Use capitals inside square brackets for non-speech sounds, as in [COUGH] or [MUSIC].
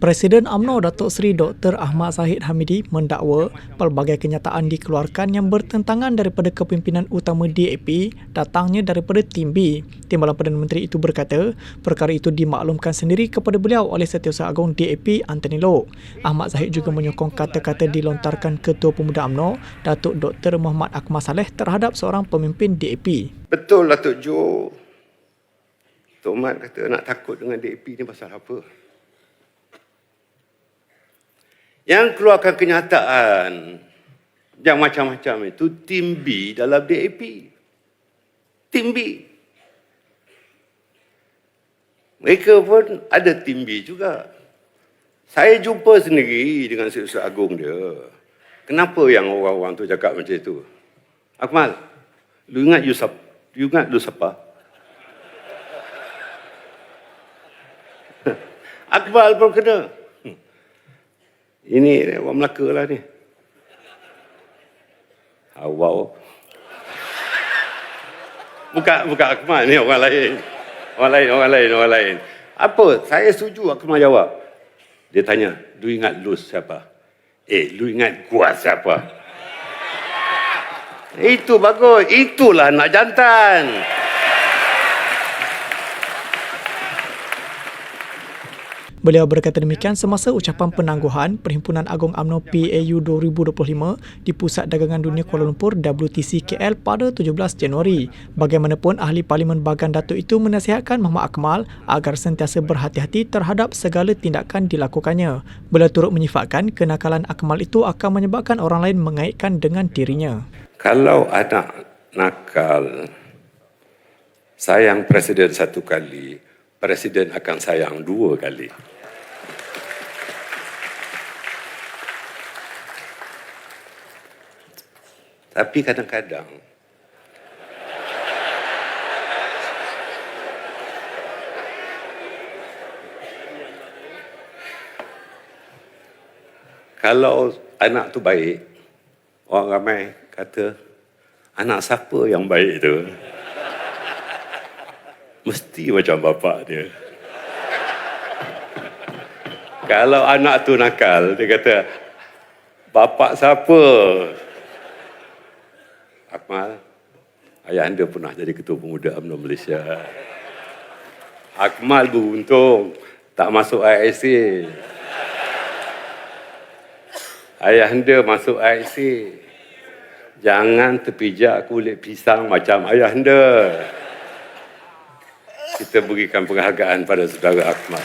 Presiden AMNO Datuk Seri Dr. Ahmad Zahid Hamidi mendakwa pelbagai kenyataan dikeluarkan yang bertentangan daripada kepimpinan utama DAP datangnya daripada Tim B. Timbalan Perdana Menteri itu berkata, perkara itu dimaklumkan sendiri kepada beliau oleh Setiausaha Agong DAP Anthony Loh. Ahmad Zahid juga menyokong kata-kata dilontarkan Ketua Pemuda AMNO Datuk Dr. Muhammad Akmal Saleh terhadap seorang pemimpin DAP. Betul Tok Jo. Tok Mat kata nak takut dengan DAP ni pasal apa? Yang keluarkan kenyataan yang macam-macam itu tim B dalam DAP. Tim B. Mereka pun ada tim B juga. Saya jumpa sendiri dengan Setiausaha Agung dia. Kenapa yang orang-orang tu cakap macam itu? Akmal, lu ingat you, siapa? you ingat lu siapa? [LAUGHS] Akmal pun kena. Ini orang Melaka lah ni. Awal. Bukan, bukan Akmal ni orang lain. Orang lain, orang lain, orang lain. Apa? Saya setuju Akmal jawab. Dia tanya, lu ingat lu siapa? Eh, lu ingat gua siapa? [LAUGHS] Itu bagus. Itulah nak jantan. Beliau berkata demikian semasa ucapan penangguhan Perhimpunan Agong AMNO PAU 2025 di Pusat Dagangan Dunia Kuala Lumpur WTC KL pada 17 Januari. Bagaimanapun ahli Parlimen Bagan Datuk itu menasihatkan Muhammad Akmal agar sentiasa berhati-hati terhadap segala tindakan dilakukannya. Beliau turut menyifatkan kenakalan Akmal itu akan menyebabkan orang lain mengaitkan dengan dirinya. Kalau anak nakal sayang presiden satu kali, presiden akan sayang dua kali. Tapi kadang-kadang kalau anak tu baik, orang ramai kata anak siapa yang baik tu? Mesti macam bapak dia. Kalau anak tu nakal, dia kata, bapak siapa? Akmal, ayah anda pernah jadi ketua pemuda UMNO Malaysia. Akmal beruntung, tak masuk ISC. Ayah anda masuk ISC. Jangan terpijak kulit pisang macam ayah anda. Kita berikan penghargaan pada saudara Akmal.